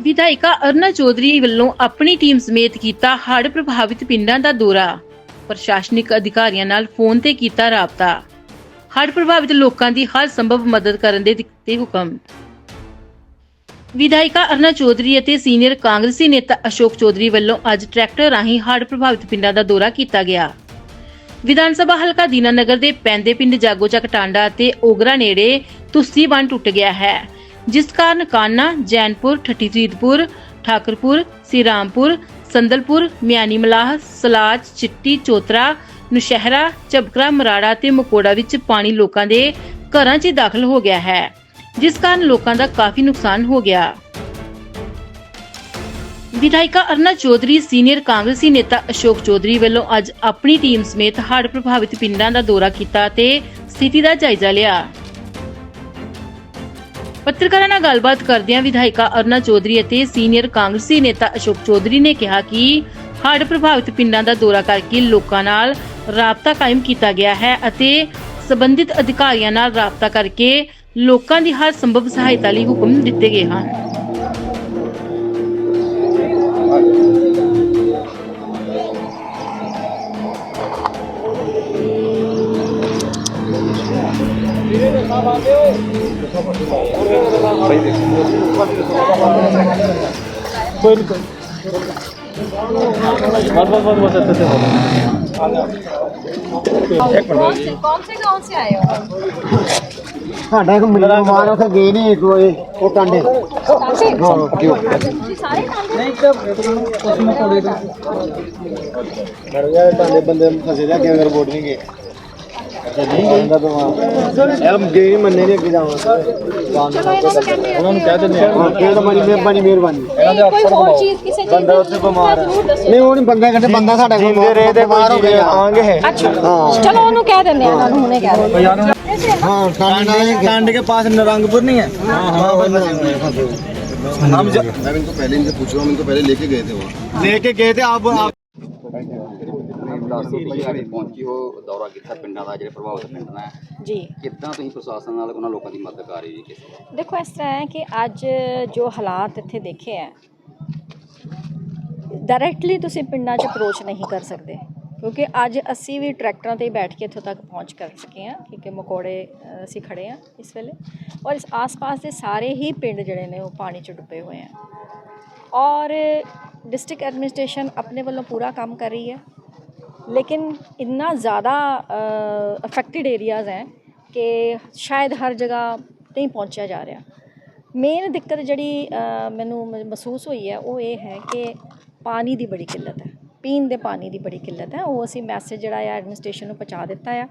ਵਿਧਾਇਕਾ ਅਰਨਾ ਚੌਧਰੀ ਵੱਲੋਂ ਆਪਣੀ ਟੀਮ ਸਮੇਤ ਕੀਤਾ ਹੜ੍ਹ ਪ੍ਰਭਾਵਿਤ ਪਿੰਡਾਂ ਦਾ ਦੌਰਾ। ਪ੍ਰਸ਼ਾਸਨਿਕ ਅਧਿਕਾਰੀਆਂ ਨਾਲ ਫੋਨ ਤੇ ਕੀਤਾ ਰਾਬਤਾ। ਹੜ੍ਹ ਪ੍ਰਭਾਵਿਤ ਲੋਕਾਂ ਦੀ ਹਰ ਸੰਭਵ ਮਦਦ ਕਰਨ ਦੇ ਦਿੱਤੇ ਹੁਕਮ। ਵਿਧਾਇਕਾ ਅਰਨਾ ਚੌਧਰੀ ਅਤੇ ਸੀਨੀਅਰ ਕਾਂਗਰਸੀ ਨੇਤਾ ਅਸ਼ੋਕ ਚੌਧਰੀ ਵੱਲੋਂ ਅੱਜ ਟਰੈਕਟਰ ਰਾਹੀਂ ਹੜ੍ਹ ਪ੍ਰਭਾਵਿਤ ਪਿੰਡਾਂ ਦਾ ਦੌਰਾ ਕੀਤਾ ਗਿਆ। ਵਿਧਾਨ ਸਭਾ ਹਲਕਾ ਦੀਨਾਨਗਰ ਦੇ ਪੈਂਦੇ ਪਿੰਡ ਜਾਗੋਚਕ ਟਾਂਡਾ ਅਤੇ ਓਗਰਾ ਨੇੜੇ ਤੁਸੀ ਬੰਨ ਟੁੱਟ ਗਿਆ ਹੈ। ਜਿਸ ਕਾਰਨ ਕਾਨਾ ਜੈਨਪੁਰ ਠੱਠੀ ਫਰੀਦਪੁਰ ਠਾਕਰਪੁਰ ਸਿਰਾਮਪੁਰ ਸੰਦਲਪੁਰ ਮਿਆਨੀ ਮਲਾਹ ਸਲਾਜ, ਚਿੱਟੀ, ਚੋਤਰਾ, ਨੁਸ਼ਹਿਰਾ ਚਬਕਰਾ ਮਰਾੜਾ ਤੇ ਮਕੋੜਾ ਵਿੱਚ ਪਾਣੀ ਲੋਕਾਂ ਦੇ ਘਰਾਂ 'ਚ ਦਾਖਲ ਹੋ ਗਿਆ ਹੈ, ਜਿਸ ਕਾਰਨ ਲੋਕਾਂ ਦਾ ਕਾਫੀ ਨੁਕਸਾਨ ਹੋ ਗਿਆ। ਵਿਧਾਇਕਾ ਅਰਨਾ ਚੌਧਰੀ, ਸੀਨੀਅਰ ਕਾਂਗਰਸੀ ਨੇਤਾ ਅਸ਼ੋਕ ਚੌਧਰੀ ਵੱਲੋਂ ਅੱਜ ਆਪਣੀ ਟੀਮ ਸਮੇਤ ਹੜ੍ਹ ਪ੍ਰਭਾਵਿਤ ਪਿੰਡਾਂ ਦਾ ਦੌਰਾ ਕੀਤਾ ਤੇ ਸਥਿਤੀ ਦਾ ਜਾਇਜ਼ਾ ਲਿਆ। ਪੱਤਰਕਾਰਾਂ ਨਾਲ ਗੱਲਬਾਤ ਕਰਦਿਆਂ ਵਿਧਾਇਕਾ ਅਰਨਾ ਚੌਧਰੀ ਅਤੇ ਸੀਨੀਅਰ ਕਾਂਗਰਸੀ ਨੇਤਾ ਅਸ਼ੋਕ ਚੌਧਰੀ ਨੇ ਕਿਹਾ ਕਿ ਹੜ੍ਹ ਪ੍ਰਭਾਵਿਤ ਪਿੰਡਾਂ ਦਾ ਦੌਰਾ ਕਰਕੇ ਲੋਕਾਂ ਨਾਲ ਰਾਬਤਾ ਕਾਇਮ ਕੀਤਾ ਗਿਆ ਹੈ ਅਤੇ ਸਬੰਧਿਤ ਅਧਿਕਾਰੀਆਂ ਨਾਲ ਰਾਬਤਾ ਕਰਕੇ ਲੋਕਾਂ ਦੀ ਹਰ ਸੰਭਵ ਸਹਾਇਤਾ ਲਈ ਹੁਕਮ ਦਿੱਤੇ ਗਏ ਹਨ। ਕੋਈ ਨਹੀਂ बस बस बस बस अच्छे से बोलो एक कौन मिनट से कौन से गांव से आए हो ਸਾਡਾ ਇੱਕ ਮਿਲਣ ਮਾਰ ਉੱਥੇ ਗਏ ਨੇ ਇੱਕ ਵਾਰੀ ਉਹ ਟਾਂਡੇ टांडे ਹਾਂ ਕਿਉਂ ਤੁਸੀਂ ਸਾਰੇ टांडे ਨਹੀਂ ਤਾਂ ਉਸ ਨੂੰ ਥੋੜੇ ਮਰ ਗਿਆ ਟਾਂਡੇ ਬੰਦੇ ਫਸੇ ਰਿਹਾ ਕਿ ਰਿਪੋਰਟ ਨਹੀਂ ਗਏ ਅੱਛਾ ਨਹੀਂ ਗਏ ਦਾ ਬਿਮਾਰ ਯਾਰ ਗਏ ਨਹੀਂ ਮੰਨੇ ਨਹੀਂ ਅੱਗੇ ਜਾਵਾਂ ਚਲੋ ਇਹਨਾਂ ਨੂੰ ਕਹਿੰਦੇ ਉਹਨਾਂ ਨੂੰ ਕਹਿ ਦਿੰਦੇ ਆ ਹਾਂ ਕਿਹੜਾ ਤਾਂ ਬੜੀ ਮਿਹਰਬਾਨੀ ਮਿਹਰਬਾਨੀ ਨਹੀਂ ਕੋਈ ਹੋਰ ਚੀਜ਼ ਕਿਸੇ ਚੀਜ਼ ਬੰਦਾ ਉੱਥੇ ਬਿਮਾਰ ਹੈ ਨਹੀਂ ਉਹ ਨਹੀਂ ਬੰਦਾ ਕਹਿੰਦੇ ਬੰਦਾ ਸਾਡਾ ਕੋਲ ਜਿੰਦੇ ਰਹੇ ਤੇ ਬਿਮਾਰ ਹੋ ਗਿਆ ਆਂਗੇ ਹੈ ਅੱਛਾ ਹਾਂ ਚਲੋ ਉਹਨੂੰ ਕਹਿ ਦਿੰਦੇ ਆ ਇਹਨਾਂ ਨੂੰ ਹੁਣੇ ਕਹਿ ਦਿੰਦੇ ਆ हाँ टांडे टांडे के पास नरंगपुर नहीं है हाँ हाँ हम ज- मैं इनको पहले इनसे पूछ रहा हूँ इनको पहले लेके गए थे वहाँ लेके गए थे आप आप ਬਿਲਾਸਪੁਰ ਭਾਈ ਪਹੁੰਚੀ ਹੋ ਦੌਰਾ ਕੀਤਾ ਪਿੰਡਾਂ ਦਾ ਜਿਹੜੇ ਪ੍ਰਭਾਵਿਤ ਪਿੰਡ ਨੇ। ਜੀ। ਕਿੱਦਾਂ ਤੁਸੀਂ ਪ੍ਰਸ਼ਾਸਨ ਨਾਲ ਉਹਨਾਂ ਲੋਕਾਂ ਦੀ ਮਦਦ ਕਰ ਰਹੀ ਜੀ ਕਿਸ ਤਰ੍ਹਾਂ? ਦੇਖੋ ਇਸ ਤਰ੍ਹਾਂ ਹੈ ਕਿ ਅੱਜ ਜੋ ਹਾਲਾਤ ਇੱਥੇ ਦੇਖੇ ਹੈ ਡਾਇਰੈਕਟਲੀ ਤੁਸੀਂ ਪਿੰਡਾਂ 'ਚ ਅਪਰੋਚ ਨਹੀਂ ਕਰ ਸਕਦੇ। ਕਿਉਂਕਿ ਅੱਜ ਅਸੀਂ ਵੀ ਟਰੈਕਟਰਾਂ ਤੇ ਬੈਠ ਕੇ ਇੱਥੋਂ ਤੱਕ ਪਹੁੰਚ ਕਰ ਸਕੇ ਹਾਂ ਕਿਉਂਕਿ ਮਕੋੜੇ ਅਸੀਂ ਖੜੇ ਹਾਂ ਇਸ ਵੇਲੇ। ਔਰ ਇਸ ਆਸ-ਪਾਸ ਦੇ ਸਾਰੇ ਹੀ ਪਿੰਡ ਜਿਹੜੇ ਨੇ ਉਹ ਪਾਣੀ 'ਚ ਡੁੱਬੇ ਹੋਏ ਆ ਔਰ ਡਿਸਟ੍ਰਿਕਟ ਐਡਮਿਨਿਸਟ੍ਰੇਸ਼ਨ ਆਪਣੇ ਵੱਲੋਂ ਪੂਰਾ ਕੰਮ ਕਰ ਰਹੀ ਹੈ। ਲੇਕਿਨ ਇੰਨਾ ਜ਼ਿਆਦਾ ਅਫੈਕਟਡ ਏਰੀਆਜ਼ ਹੈ ਕਿ ਸ਼ਾਇਦ ਹਰ ਜਗ੍ਹਾ ਨਹੀਂ ਪਹੁੰਚਿਆ ਜਾ ਰਿਹਾ ਮੇਨ ਦਿੱਕਤ ਜਿਹੜੀ ਮੈਨੂੰ ਮਹਿਸੂਸ ਹੋਈ ਹੈ ਉਹ ਇਹ ਹੈ ਕਿ ਪਾਣੀ ਦੀ ਬੜੀ ਕਿੱਲਤ ਹੈ ਪੀਣ ਦੇ ਪਾਣੀ ਦੀ ਬੜੀ ਕਿੱਲਤ ਹੈ ਉਹ ਅਸੀਂ ਮੈਸੇਜ ਜਿਹੜਾ ਆ ਐਡਮਿਨਿਸਟ੍ਰੇਸ਼ਨ ਨੂੰ ਪਹੁੰਚਾ ਦਿੱਤਾ ਆ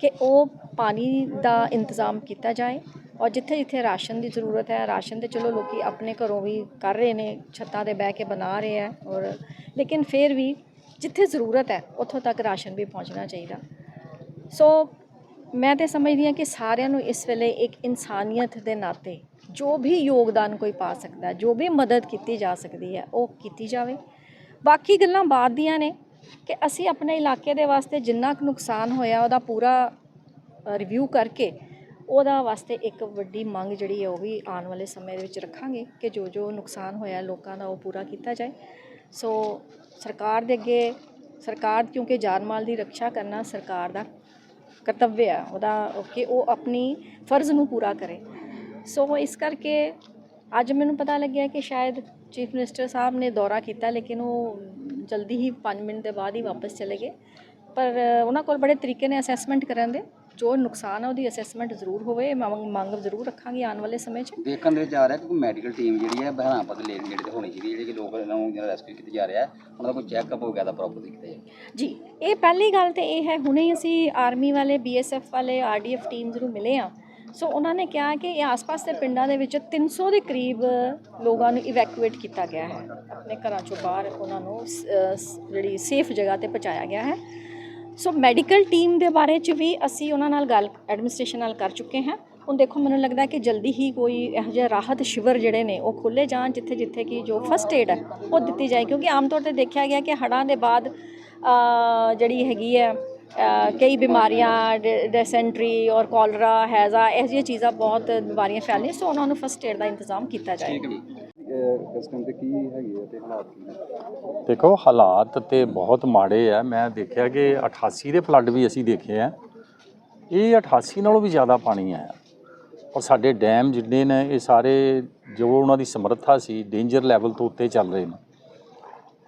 ਕਿ ਉਹ ਪਾਣੀ ਦਾ ਇੰਤਜ਼ਾਮ ਕੀਤਾ ਜਾਏ ਔਰ ਜਿੱਥੇ ਜਿੱਥੇ ਰਾਸ਼ਨ ਦੀ ਜ਼ਰੂਰਤ ਹੈ ਰਾਸ਼ਨ ਤੇ ਚਲੋ ਲੋਕੀ ਆਪਣੇ ਘਰੋਂ ਵੀ ਕਰ ਰਹੇ ਨੇ ਛੱਤਾਂ ਤੇ ਬਹਿ ਕੇ ਬਣਾ ਰਹੇ ਆ ਔਰ ਲੇਕਿਨ ਫਿਰ ਵੀ ਜਿੱਥੇ ਜ਼ਰੂਰਤ ਹੈ, ਉੱਥੋਂ ਤੱਕ ਰਾਸ਼ਨ ਵੀ ਪਹੁੰਚਣਾ ਚਾਹੀਦਾ। ਸੋ ਮੈਂ ਤੇ ਸਮਝਦੀ ਹਾਂ ਕਿ ਸਾਰਿਆਂ ਨੂੰ ਇਸ ਵੇਲੇ ਇੱਕ ਇਨਸਾਨੀਅਤ ਦੇ ਨਾਤੇ ਜੋ ਵੀ ਯੋਗਦਾਨ ਕੋਈ ਪਾ ਸਕਦਾ, ਜੋ ਵੀ ਮਦਦ ਕੀਤੀ ਜਾ ਸਕਦੀ ਹੈ, ਉਹ ਕੀਤੀ ਜਾਵੇ। ਬਾਕੀ ਗੱਲਾਂ ਬਾਅਦ ਦੀਆਂ ਨੇ ਕਿ ਅਸੀਂ ਆਪਣੇ ਇਲਾਕੇ ਦੇ ਵਾਸਤੇ ਜਿੰਨਾ ਕੁ ਨੁਕਸਾਨ ਹੋਇਆ, ਉਹਦਾ ਪੂਰਾ ਰਿਵਿਊ ਕਰਕੇ ਉਹਦਾ ਵਾਸਤੇ ਇੱਕ ਵੱਡੀ ਮੰਗ ਜਿਹੜੀ ਹੈ, ਉਹ ਵੀ ਆਉਣ ਵਾਲੇ ਸਮੇਂ ਦੇ ਵਿੱਚ ਰੱਖਾਂਗੇ ਕਿ ਜੋ ਜੋ ਨੁਕਸਾਨ ਹੋਇਆ ਲੋਕਾਂ ਦਾ, ਉਹ ਪੂਰਾ ਕੀਤਾ ਜਾਏ। ਸੋ ਸਰਕਾਰ ਦੇ ਅੱਗੇ, ਸਰਕਾਰ ਕਿਉਂਕਿ ਜਾਨ ਮਾਲ ਦੀ ਰੱਖਿਆ ਕਰਨਾ ਸਰਕਾਰ ਦਾ ਕਰਤੱਵ ਹੈ ਉਹਦਾ ਕਿ ਉਹ ਆਪਣੀ ਫਰਜ਼ ਨੂੰ ਪੂਰਾ ਕਰੇ। ਸੋ ਇਸ ਕਰਕੇ ਅੱਜ ਮੈਨੂੰ ਪਤਾ ਲੱਗਿਆ ਕਿ ਸ਼ਾਇਦ ਚੀਫ ਮਿਨਿਸਟਰ ਸਾਹਿਬ ਨੇ ਦੌਰਾ ਕੀਤਾ, ਲੇਕਿਨ ਉਹ ਜਲਦੀ ਹੀ 5 ਮਿੰਟ ਦੇ ਬਾਅਦ ਹੀ ਵਾਪਸ ਚਲੇ ਗਏ। ਪਰ ਉਹਨਾਂ ਕੋਲ ਬੜੇ ਤਰੀਕੇ ਨੇ ਅਸੈਸਮੈਂਟ ਕਰਨ ਦੇ। ਜੋ ਨੁਕਸਾਨ ਹੈ ਉਹਦੀ ਅਸੈਸਮੈਂਟ ਜ਼ਰੂਰ ਹੋਵੇ ਮੰਗ ਮੰਗ ਜ਼ਰੂਰ ਰੱਖਾਂਗੇ ਆਉਣ ਵਾਲੇ ਸਮੇਂ 'ਚ। ਦੇਖਣ ਦੇ ਵਿੱਚ ਆ ਰਿਹਾ ਕਿ ਕੋਈ ਮੈਡੀਕਲ ਟੀਮ ਜਿਹੜੀ ਹੈ ਬਹਿਰਾਮਪੁਰ ਦੇ ਲੇਨ ਜਿਹੜੇ ਤੇ ਹੋਣੀ ਚਾਹੀਦੀ ਜਿਹੜੀ ਕਿ ਲੋਕ ਨੂੰ ਜਿਹੜਾ ਰੈਸਕਿਊ ਕੀਤਾ ਜਾ ਰਿਹਾ ਉਹਨਾਂ ਦਾ ਕੋਈ ਚੈੱਕਅਪ ਹੋ ਗਿਆ ਤਾਂ ਪ੍ਰੋਪਰ ਕੀਤਾ ਜਾਏ ਜੀ ਇਹ ਪਹਿਲੀ ਗੱਲ ਤੇ ਇਹ ਹੈ ਹੁਣੇ ਅਸੀਂ ਆਰਮੀ ਵਾਲੇ ਬੀਐਸਐਫ ਵਾਲੇ ਆਰਡੀਐਫ ਟੀਮਸ ਨੂੰ ਮਿਲੇ ਆ। ਸੋ ਉਹਨਾਂ ਨੇ ਕਿਹਾ ਕਿ ਇਹ ਆਸ-ਪਾਸ ਦੇ ਪਿੰਡਾਂ ਦੇ ਵਿੱਚ 300 ਦੇ ਕਰੀਬ ਲੋਕਾਂ ਨੂੰ ਇਵੈਕੂਏਟ ਕੀਤਾ ਗਿਆ ਹੈ। ਆਪਣੇ ਘਰਾਂ ਚੋਂ ਬਾਹਰ ਉਹਨਾਂ ਨੂੰ ਜਿਹੜੀ ਸੇਫ ਜਗ੍ਹਾ ਤੇ ਪਹੁੰਚਾਇਆ ਗਿਆ ਹੈ। ਸੋ ਮੈਡੀਕਲ ਟੀਮ ਦੇ ਬਾਰੇ ਚ ਵੀ ਅਸੀਂ ਉਹਨਾਂ ਨਾਲ ਗੱਲ ਐਡਮਿਨਿਸਟ੍ਰੇਸ਼ਨ ਨਾਲ ਕਰ ਚੁੱਕੇ ਹਾਂ। ਹੁਣ ਦੇਖੋ, ਮੈਨੂੰ ਲੱਗਦਾ ਕਿ ਜਲਦੀ ਹੀ ਕੋਈ ਇਹੋ ਜਿਹਾ ਰਾਹਤ ਸ਼ਿਵਰ ਜਿਹੜੇ ਨੇ, ਉਹ ਖੋਲੇ ਜਾਣ ਜਿੱਥੇ ਜਿੱਥੇ ਕਿ ਜੋ ਫਸਟ ਏਡ ਹੈ, ਉਹ ਦਿੱਤੀ ਜਾਏ। ਕਿਉਂਕਿ ਆਮ ਤੌਰ ਤੇ ਦੇਖਿਆ ਗਿਆ ਕਿ ਹੜ੍ਹਾਂ ਦੇ ਬਾਅਦ ਜਿਹੜੀ ਹੈਗੀ ਹੈ ਕਈ ਬਿਮਾਰੀਆਂ ਡੈਸੈਂਟਰੀ ਔਰ ਕੋਲਰਾ ਹੈਜ਼ਾ, ਇਹੋ ਜਿਹੀਆਂ ਚੀਜ਼ਾਂ ਬਹੁਤ ਬਿਮਾਰੀਆਂ ਫੈਲਦੀਆਂ ਸੋ ਉਹਨਾਂ ਨੂੰ ਫਸਟ ਏਡ ਦਾ ਇੰਤਜ਼ਾਮ ਕੀਤਾ ਜਾਏ। ਇਸ ਟਾਈਮ ਤੇ ਕੀ ਹੈਗੇ ਹੈ ਤੇ ਹਾਲਾਤ ਕੀ ਨੇ? ਦੇਖੋ, ਹਾਲਾਤ ਤੇ ਬਹੁਤ ਮਾੜੇ ਆ। ਮੈਂ ਦੇਖਿਆ ਕਿ 88 ਦੇ ਫਲੱਡ ਵੀ ਅਸੀਂ ਦੇਖੇ ਆ। ਇਹ 88 ਨਾਲੋਂ ਵੀ ਜ਼ਿਆਦਾ ਪਾਣੀ ਆਇਆ। ਔਰ ਸਾਡੇ ਡੈਮ ਜਿੰਨੇ ਨੇ, ਇਹ ਸਾਰੇ ਜੋ ਉਹਨਾਂ ਦੀ ਸਮਰੱਥਾ ਸੀ ਡੇਂਜਰ ਲੈਵਲ ਤੋਂ ਉੱਤੇ ਚੱਲ ਰਹੇ ਨੇ।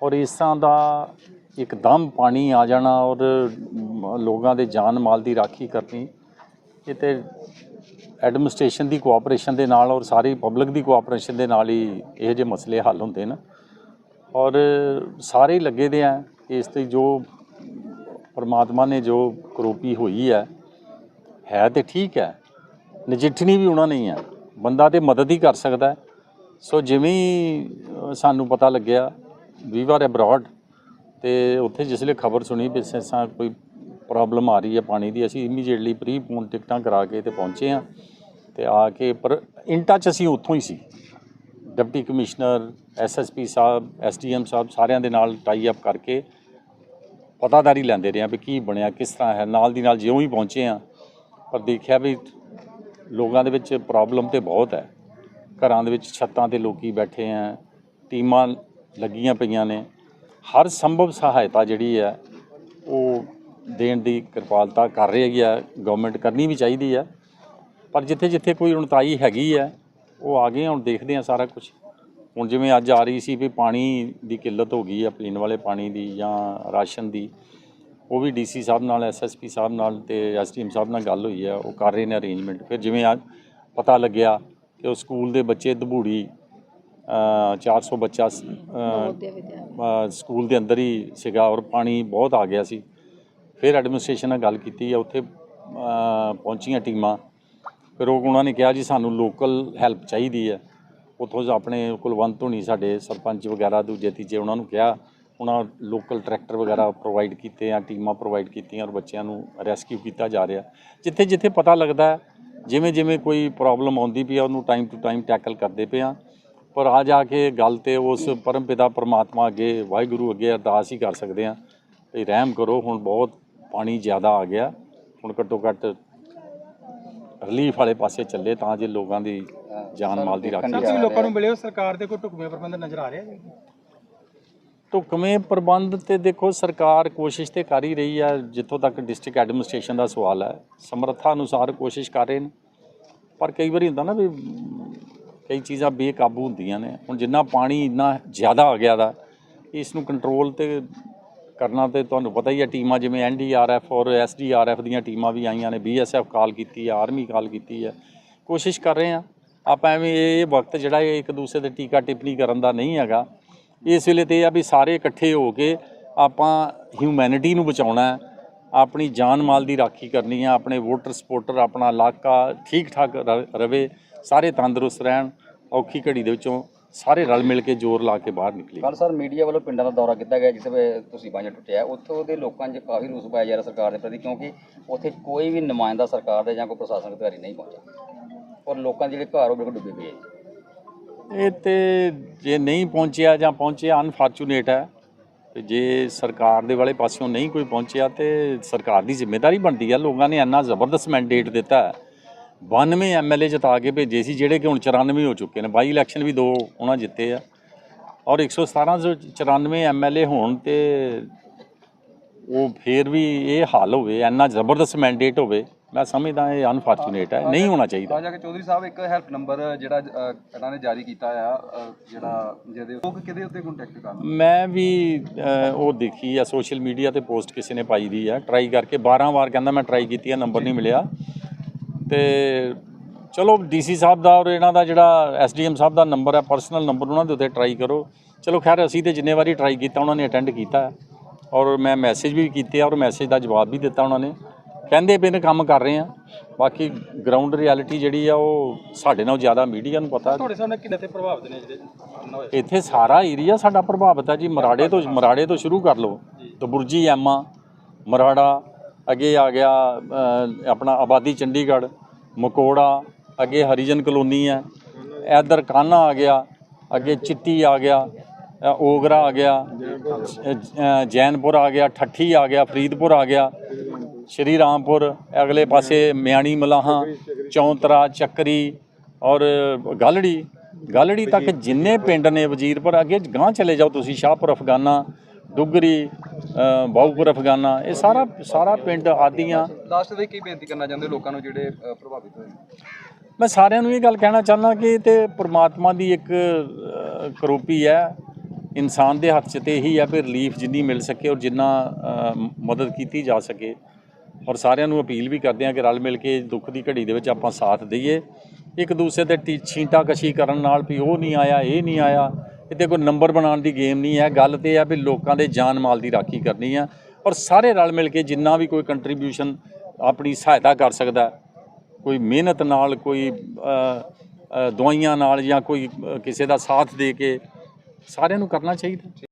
ਔਰ ਇਸ ਤਰ੍ਹਾਂ ਦਾ ਇੱਕਦਮ ਪਾਣੀ ਆ ਜਾਣਾ ਔਰ ਲੋਕਾਂ ਦੇ ਜਾਨ ਮਾਲ ਦੀ ਰਾਖੀ ਕਰਨੀ, ਇਹ ਤੇ ਐਡਮਿਨਿਸਟ੍ਰੇਸ਼ਨ ਦੀ ਕੋਆਪਰੇਸ਼ਨ ਦੇ ਨਾਲ ਔਰ ਸਾਰੀ ਪਬਲਿਕ ਦੀ ਕੋਆਪਰੇਸ਼ਨ ਦੇ ਨਾਲ ਹੀ ਇਹੋ ਜਿਹੇ ਮਸਲੇ ਹੱਲ ਹੁੰਦੇ ਨੇ। ਔਰ ਸਾਰੇ ਲੱਗੇ ਦੇ ਆ ਇਸ ਤੇ ਜੋ ਪਰਮਾਤਮਾ ਨੇ ਜੋ ਕਰੋਪੀ ਹੋਈ ਹੈ ਹੈ ਤੇ ਠੀਕ ਹੈ, ਨਜਿੱਠਣੀ ਵੀ ਉਹਨਾਂ ਨਹੀਂ ਹੈ ਬੰਦਾ ਤੇ ਮਦਦ ਹੀ ਕਰ ਸਕਦਾ ਸੋ ਜਿਵੇਂ ਸਾਨੂੰ ਪਤਾ ਲੱਗਿਆ ਵੀ ਵਾਰ ਅਬਰਾਡ ਤੇ ਉੱਥੇ ਜਿਸ ਵੇਲੇ ਖਬਰ ਸੁਣੀ ਵੀ ਇਸ ਤਰ੍ਹਾਂ ਕੋਈ ਪ੍ਰੋਬਲਮ ਆ ਰਹੀ ਹੈ ਪਾਣੀ ਦੀ, ਅਸੀਂ ਇਮੀਡੀਏਟਲੀ ਪ੍ਰੀ ਪੋਨ ਟਿਕਟਾਂ ਕਰਾ ਕੇ ਤੇ ਪਹੁੰਚੇ ਆ ਤੇ ਆ ਕੇ, ਪਰ ਇਨ ਟੱਚ ਅਸੀਂ ਉੱਥੋਂ ਹੀ ਸੀ। ਡਿਪਟੀ ਕਮਿਸ਼ਨਰ ਐਸਐਸਪੀ ਸਾਹਿਬ ਐਸਡੀਐਮ ਸਾਹਿਬ ਸਾਰਿਆਂ ਦੇ ਨਾਲ ਟਾਈ ਅਪ ਕਰਕੇ ਪਤਾਦਾਰੀ ਲੈਂਦੇ ਰਹੇ ਆ ਵੀ ਕੀ ਬਣਿਆ, ਕਿਸ ਤਰ੍ਹਾਂ ਹੈ। ਨਾਲ ਦੀ ਨਾਲ ਜਿਉਂ ਹੀ ਪਹੁੰਚੇ ਆ ਪਰ ਦੇਖਿਆ ਵੀ ਲੋਕਾਂ ਦੇ ਵਿੱਚ ਪ੍ਰੋਬਲਮ ਤੇ ਬਹੁਤ ਹੈ। ਘਰਾਂ ਦੇ ਵਿੱਚ ਛੱਤਾਂ ਤੇ ਲੋਕੀ ਬੈਠੇ ਆ ਟੀਮਾਂ ਲੱਗੀਆਂ ਪਈਆਂ ਨੇ। ਹਰ ਸੰਭਵ ਸਹਾਇਤਾ ਜਿਹੜੀ ਹੈ, ਉਹ ਦੇਣ ਦੀ ਕਿਰਪਾਲਤਾ ਕਰ ਰਹੀ ਹੈ ਗਵਰਨਮੈਂਟ ਕਰਨੀ ਵੀ ਚਾਹੀਦੀ ਹੈ ਪਰ ਜਿੱਥੇ ਜਿੱਥੇ ਕੋਈ ਉਣਤਾਈ ਹੈਗੀ ਹੈ ਉਹ ਆ ਗਏ ਹੁਣ ਦੇਖਦੇ ਆ ਸਾਰਾ ਕੁਝ ਹੁਣ ਜਿਵੇਂ ਅੱਜ ਆ ਰਹੀ ਸੀ ਵੀ ਪਾਣੀ ਦੀ ਕਿੱਲਤ ਹੋ ਗਈ ਆ ਪੀਣ ਵਾਲੇ ਪਾਣੀ ਦੀ ਜਾਂ ਰਾਸ਼ਨ ਦੀ ਉਹ ਵੀ ਡੀਸੀ ਸਾਹਿਬ ਨਾਲ ਐਸਐਸਪੀ ਸਾਹਿਬ ਨਾਲ ਤੇ ਐਸਟੀਐਮ ਸਾਹਿਬ ਨਾਲ ਗੱਲ ਹੋਈ ਆ ਉਹ ਕਰ ਰਹੇ ਨੇ ਅਰੇਂਜਮੈਂਟ ਫਿਰ ਜਿਵੇਂ ਅੱਜ ਪਤਾ ਲੱਗਿਆ ਕਿ ਉਹ ਸਕੂਲ ਦੇ ਬੱਚੇ ਧਬੂੜੀ ਅ, 400 ਬੱਚਾ ਸਕੂਲ ਦੇ ਅੰਦਰ ਹੀ ਸੀਗਾ ਔਰ ਪਾਣੀ ਬਹੁਤ ਆ ਗਿਆ ਸੀ। ਫਿਰ ਐਡਮਿਨਿਸਟ੍ਰੇਸ਼ਨ ਨਾਲ ਗੱਲ ਕੀਤੀ ਆ ਉੱਥੇ ਪਹੁੰਚੀਆਂ ਟੀਮਾਂ। ਫਿਰ ਉਹ ਉਹਨਾਂ ਨੇ ਕਿਹਾ ਜੀ ਸਾਨੂੰ ਲੋਕਲ ਹੈਲਪ ਚਾਹੀਦੀ ਹੈ। ਉੱਥੋਂ ਆਪਣੇ ਕੁਲਵੰਤ ਹੋਣੀ ਸਾਡੇ ਸਰਪੰਚ ਵਗੈਰਾ, ਦੂਜੇ, ਤੀਜੇ ਉਹਨਾਂ ਨੂੰ ਕਿਹਾ। ਉਹਨਾਂ ਲੋਕਲ ਟਰੈਕਟਰ ਵਗੈਰਾ ਪ੍ਰੋਵਾਈਡ ਕੀਤੇ ਆ ਟੀਮਾਂ ਪ੍ਰੋਵਾਈਡ ਕੀਤੀਆਂ ਔਰ ਬੱਚਿਆਂ ਨੂੰ ਰੈਸਕਿਊ ਕੀਤਾ ਜਾ ਰਿਹਾ। ਜਿੱਥੇ ਜਿੱਥੇ ਪਤਾ ਲੱਗਦਾ ਜਿਵੇਂ ਜਿਵੇਂ ਕੋਈ ਪ੍ਰੋਬਲਮ ਆਉਂਦੀ ਪਈ ਆ, ਉਹਨੂੰ ਟਾਈਮ ਟੂ ਟਾਈਮ ਟੈਕਲ ਕਰਦੇ ਪਏ ਆ। ਪਰ ਆ ਜਾ ਕੇ ਗੱਲ ਤੇ ਉਸ ਪਰਮ ਪਿਤਾ ਪਰਮਾਤਮਾ ਅੱਗੇ, ਵਾਹਿਗੁਰੂ ਅੱਗੇ ਅਰਦਾਸ ਹੀ ਕਰ ਸਕਦੇ ਆ। ਵੀ ਰਹਿਮ ਕਰੋ, ਹੁਣ ਬਹੁਤ ਪਾਣੀ ਜ਼ਿਆਦਾ ਆ ਗਿਆ ਹੁਣ ਘੱਟੋ ਘੱਟ ਰਿਲੀਫ ਵਾਲੇ ਪਾਸੇ ਚੱਲੇ ਤਾਂ ਜੇ ਲੋਕਾਂ ਦੀ ਜਾਨ ਮਾਲ ਦੀ ਰਾਖੀ ਤੁਸੀਂ ਲੋਕਾਂ ਨੂੰ ਮਿਲੇ ਹੋ ਸਰਕਾਰ ਦੇ ਕੋਈ ਢੁਕਵੇਂ ਪ੍ਰਬੰਧ ਨਜ਼ਰ ਆ ਰਿਹਾ ਜੀ? ਢੁਕਵੇਂ ਪ੍ਰਬੰਧ ਤੇ ਦੇਖੋ ਸਰਕਾਰ ਕੋਸ਼ਿਸ਼ ਤੇ ਕਰ ਹੀ ਰਹੀ ਹੈ ਜਿੱਥੋਂ ਤੱਕ ਡਿਸਟ੍ਰਿਕਟ ਐਡਮਿਨਿਸਟ੍ਰੇਸ਼ਨ ਦਾ ਸਵਾਲ ਹੈ ਸਮਰੱਥਾ ਅਨੁਸਾਰ ਕੋਸ਼ਿਸ਼ ਕਰ ਰਹੇ ਨੇ। ਪਰ ਕਈ ਵਾਰੀ ਹੁੰਦਾ ਨਾ ਵੀ ਕਈ ਚੀਜ਼ਾਂ ਬੇਕਾਬੂ ਹੁੰਦੀਆਂ ਨੇ ਹੁਣ ਜਿੰਨਾ ਪਾਣੀ ਇੰਨਾ ਜ਼ਿਆਦਾ ਆ ਗਿਆ ਦਾ ਇਸ ਨੂੰ ਕੰਟਰੋਲ ਤੇ ਕਰਨਾ ਤੇ ਤੁਹਾਨੂੰ ਪਤਾ ਹੀ ਹੈ ਟੀਮਾਂ ਜਿਵੇਂ ਐਨਡੀਆਰਐਫ ਔਰ ਐਸਡੀਆਰਐਫ ਦੀਆਂ ਟੀਮਾਂ ਵੀ ਆਈਆਂ ਨੇ ਬੀਐਸਐਫ ਕਾਲ ਕੀਤੀ ਹੈ ਆਰਮੀ ਕਾਲ ਕੀਤੀ ਹੈ ਕੋਸ਼ਿਸ਼ ਕਰ ਰਹੇ ਆ। ਆਪਾਂ ਐਵੇਂ ਇਹ ਵਕਤ ਜਿਹੜਾ ਇਹ ਇੱਕ ਦੂਸਰੇ ਤੇ ਟੀਕਾ ਟਿੱਪਣੀ ਕਰਨ ਦਾ ਨਹੀਂ ਹੈਗਾ। ਇਸ ਵੇਲੇ ਤੇ ਇਹ ਆ ਵੀ ਸਾਰੇ ਇਕੱਠੇ ਹੋ ਕੇ ਆਪਾਂ ਹਿਊਮੈਨਿਟੀ ਨੂੰ ਬਚਾਉਣਾ ਹੈ। ਆਪਣੀ ਜਾਨ ਮਾਲ ਦੀ ਰਾਖੀ ਕਰਨੀ ਹੈ, ਆਪਣੇ ਵੋਟਰ ਸਪੋਰਟਰ ਆਪਣਾ ਇਲਾਕਾ ਠੀਕ ਠਾਕ ਰ- ਰਵੇ, ਸਾਰੇ ਤੰਦਰੁਸਤ ਰਹਿਣ, ਔਖੀ ਘੜੀ ਦੇ ਵਿੱਚੋਂ ਸਾਰੇ ਰਲ ਮਿਲ ਕੇ ਜ਼ੋਰ ਲਾ ਕੇ ਬਾਹਰ ਨਿਕਲੀਏ ਕੱਲ ਸਰ ਮੀਡੀਆ ਵੱਲੋਂ ਪਿੰਡਾਂ ਦਾ ਦੌਰਾ ਕੀਤਾ ਗਿਆ ਜਿਸ ਵੇ ਤੁਸੀਂ ਬਾਂਝਾ ਟੁੱਟਿਆ ਉੱਥੋਂ ਦੇ ਲੋਕਾਂ 'ਚ ਕਾਫੀ ਰੋਸ ਪਾਇਆ ਜਾ ਰਿਹਾ ਸਰਕਾਰ ਦੇ ਪ੍ਰਤੀ ਕਿਉਂਕਿ ਉੱਥੇ ਕੋਈ ਵੀ ਨੁਮਾਇੰਦਾ ਸਰਕਾਰ ਦਾ ਜਾਂ ਕੋਈ ਪ੍ਰਸ਼ਾਸਨਿਕ ਅਧਿਕਾਰੀ ਨਹੀਂ ਪਹੁੰਚਿਆ। ਔਰ ਲੋਕਾਂ ਦੇ ਜਿਹੜੇ ਘਰ ਉਹ ਬਿਲਕੁਲ ਡੁੱਬੇ ਪਏ ਇਹ ਤੇ ਜੇ ਨਹੀਂ ਪਹੁੰਚਿਆ ਜਾਂ ਪਹੁੰਚਿਆ ਅਨਫੋਰਚੂਨੇਟ ਹੈ ਤੇ ਜੇ ਸਰਕਾਰ ਦੇ ਵਾਲੇ ਪਾਸਿਓਂ ਨਹੀਂ ਕੋਈ ਪਹੁੰਚਿਆ ਤੇ ਸਰਕਾਰ ਦੀ ਜ਼ਿੰਮੇਵਾਰੀ ਬਣਦੀ ਹੈ। ਲੋਕਾਂ ਨੇ ਇੰਨਾ ਜ਼ਬਰਦਸਤ ਮੈਂਡੇਟ ਦਿੱਤਾ ਹੈ। 92 ਐਮਐਲਏ ਜਿਤਾ ਕੇ ਭੇਜੇ ਸੀ ਜਿਹੜੇ ਕਿ ਹੁਣ 94 ਹੋ ਚੁੱਕੇ ਨੇ। ਬਾਈ ਇਲੈਕਸ਼ਨ ਵੀ ਦੋ ਉਹਨਾਂ ਜਿੱਤੇ ਆ। ਔਰ 117 ਜੋ 94 ਐਮਐਲਏ ਹੋਣ ਤੇ ਉਹ ਫੇਰ ਵੀ ਇਹ ਹਾਲ ਹੋਵੇ ਇੰਨਾ ਜ਼ਬਰਦਸਤ ਮੈਂਡੇਟ ਹੋਵੇ ਮੈਂ ਸਮਝਦਾ ਇਹ ਅਨਫੋਰਚੂਨੇਟ ਹੈ ਨਹੀਂ ਹੋਣਾ ਚਾਹੀਦਾ। ਤਾਂ ਜਾ ਕੇ ਚੌਧਰੀ ਸਾਹਿਬ ਇੱਕ ਹੈਲਪ ਨੰਬਰ ਜਿਹੜਾ ਇਹਨਾਂ ਨੇ ਜਾਰੀ ਕੀਤਾ ਆ ਜਿਹੜਾ ਜਿਹਦੇ ਲੋਕ ਕਿਹਦੇ ਉੱਤੇ ਕੰਟੈਕਟ ਕਰਨ ਮੈਂ ਵੀ ਉਹ ਦੇਖੀ ਆ ਸੋਸ਼ਲ ਮੀਡੀਆ ਤੇ ਪੋਸਟ ਕਿਸੇ ਨੇ ਪਾਈ ਦੀ ਆ ਟਰਾਈ ਕਰਕੇ 12 ਵਾਰ ਕਹਿੰਦਾ ਮੈਂ ਟਰਾਈ ਕੀਤੀ ਆ ਨੰਬਰ ਨਹੀਂ ਮਿਲਿਆ। ਤੇ ਚਲੋ ਡੀਸੀ ਸਾਹਿਬ ਦਾ ਔਰ ਇਹਨਾਂ ਦਾ ਜਿਹੜਾ ਐਸਡੀਐਮ ਸਾਹਿਬ ਦਾ ਨੰਬਰ ਹੈ ਪਰਸਨਲ ਨੰਬਰ ਉਹਨਾਂ ਦੇ ਉੱਤੇ ਟਰਾਈ ਕਰੋ। ਚਲੋ ਖੈਰ ਅਸੀਂ ਤੇ ਜਿੰਨੇ ਵਾਰੀ ਟਰਾਈ ਕੀਤਾ ਉਹਨਾਂ ਨੇ ਅਟੈਂਡ ਕੀਤਾ ਔਰ ਮੈਂ ਮੈਸੇਜ ਵੀ ਕੀਤੇ ਔਰ ਮੈਸੇਜ ਦਾ ਜਵਾਬ ਵੀ ਦਿੱਤਾ ਉਹਨਾਂ ਨੇ। ਕਹਿੰਦੇ ਪਏ ਨੇ ਕੰਮ ਕਰ ਰਹੇ ਆ। ਬਾਕੀ ਗਰਾਊਂਡ ਰਿਐਲਿਟੀ ਜਿਹੜੀ ਆ ਉਹ ਸਾਡੇ ਨਾਲੋਂ ਜ਼ਿਆਦਾ ਮੀਡੀਆ ਨੂੰ ਪਤਾ। ਤੁਹਾਡੇ ਸਾਹਮਣੇ ਕਿੰਨੇ ਤੇ ਪ੍ਰਭਾਵਿਤ ਨੇ ਜਿਹੜੇ ਇੱਥੇ ਸਾਰਾ ਏਰੀਆ ਸਾਡਾ ਪ੍ਰਭਾਵਿਤ ਹੈ ਜੀ। ਮਰਾੜੇ ਤੋਂ ਮਰਾੜੇ ਤੋਂ ਸ਼ੁਰੂ ਕਰ ਲਓ। ਤਬੁਰਜੀ ਐਮਾ ਮਰਾੜਾ ਅੱਗੇ ਆ ਗਿਆ ਆਪਣਾ ਆਬਾਦੀ ਚੰਡੀਗੜ੍ਹ, ਮਕੋੜਾ, ਅੱਗੇ ਹਰੀਜਨ ਕਲੋਨੀ ਹੈ, ਇਧਰ ਕਾਨਾ ਆ ਗਿਆ, ਅੱਗੇ ਚਿੱਟੀ ਆ ਗਿਆ ਓਗਰਾ ਆ ਗਿਆ ਜੈਨਪੁਰ ਆ ਗਿਆ, ਠੱਠੀ ਆ ਗਿਆ, ਫਰੀਦਪੁਰ ਆ ਗਿਆ, ਸ਼੍ਰੀ ਰਾਮਪੁਰ, ਅਗਲੇ ਪਾਸੇ ਮਿਆਣੀ ਮਲਾਹਾਂ, ਚੌਂਤਰਾ, ਚੱਕਰੀ ਔਰ ਗਾਲੜੀ। ਗਾਲੜੀ ਤੱਕ ਜਿੰਨੇ ਪਿੰਡ ਨੇ ਵਜ਼ੀਰਪੁਰ ਅੱਗੇ ਗਾਂ ਚਲੇ ਜਾਓ ਤੁਸੀਂ, ਸ਼ਾਹਪੁਰ, ਅਫਗਾਨਾ ਦੁੱਗਰੀ ਅ, ਬਾਊਪੁਰ ਅਫਗਾਨਾ ਇਹ ਸਾਰਾ ਸਾਰਾ ਪਿੰਡ ਆਦੀਆਂ। ਲਾਸਟ ਦੇ ਕੀ ਬੇਨਤੀ ਕਰਨਾ ਚਾਹੁੰਦੇ ਲੋਕਾਂ ਨੂੰ ਜਿਹੜੇ ਪ੍ਰਭਾਵਿਤ ਹੋਏ? ਮੈਂ ਸਾਰਿਆਂ ਨੂੰ ਇਹ ਗੱਲ ਕਹਿਣਾ ਚਾਹੁੰਦਾ ਕਿ ਤੇ ਪ੍ਰਮਾਤਮਾ ਦੀ ਇੱਕ ਕਰੋਪੀ ਹੈ। ਇਨਸਾਨ ਦੇ ਹੱਥ 'ਚ ਤੇ ਇਹੀ ਹੈ ਵੀ ਰਿਲੀਫ ਜਿੰਨੀ ਮਿਲ ਸਕੇ ਔਰ ਜਿੰਨਾ ਮਦਦ ਕੀਤੀ ਜਾ ਸਕੇ। ਔਰ ਸਾਰਿਆਂ ਨੂੰ ਅਪੀਲ ਵੀ ਕਰਦੇ ਹਾਂ ਕਿ ਰਲ ਮਿਲ ਕੇ ਦੁੱਖ ਦੀ ਘੜੀ ਦੇ ਵਿੱਚ ਆਪਾਂ ਸਾਥ ਦਈਏ। ਇੱਕ ਦੂਸਰੇ ਤੇ ਟੀ- ਛੀਂਟਾ ਕਸ਼ੀ ਕਰਨ ਨਾਲ ਵੀ ਉਹ ਨਹੀਂ ਆਇਆ ਇਹ ਨਹੀਂ ਆਇਆ। ਇਹਦੇ ਕੋਈ ਨੰਬਰ ਬਣਾਉਣ ਦੀ ਗੇਮ ਨਹੀਂ ਹੈ। ਗੱਲ ਤੇ ਇਹ ਆ ਵੀ ਲੋਕਾਂ ਦੇ ਜਾਨ ਮਾਲ ਦੀ ਰਾਖੀ ਕਰਨੀ ਆ ਔਰ ਸਾਰੇ ਰਲ ਮਿਲ ਕੇ ਜਿੰਨਾ ਵੀ ਕੋਈ ਕੰਟਰੀਬਿਊਸ਼ਨ ਆਪਣੀ ਸਹਾਇਤਾ ਕਰ ਸਕਦਾ, ਕੋਈ ਮਿਹਨਤ ਨਾਲ, ਕੋਈ ਦਵਾਈਆਂ ਨਾਲ ਜਾਂ ਕੋਈ ਕਿਸੇ ਦਾ ਸਾਥ ਦੇ ਕੇ ਸਾਰਿਆਂ ਨੂੰ ਕਰਨਾ ਚਾਹੀਦਾ।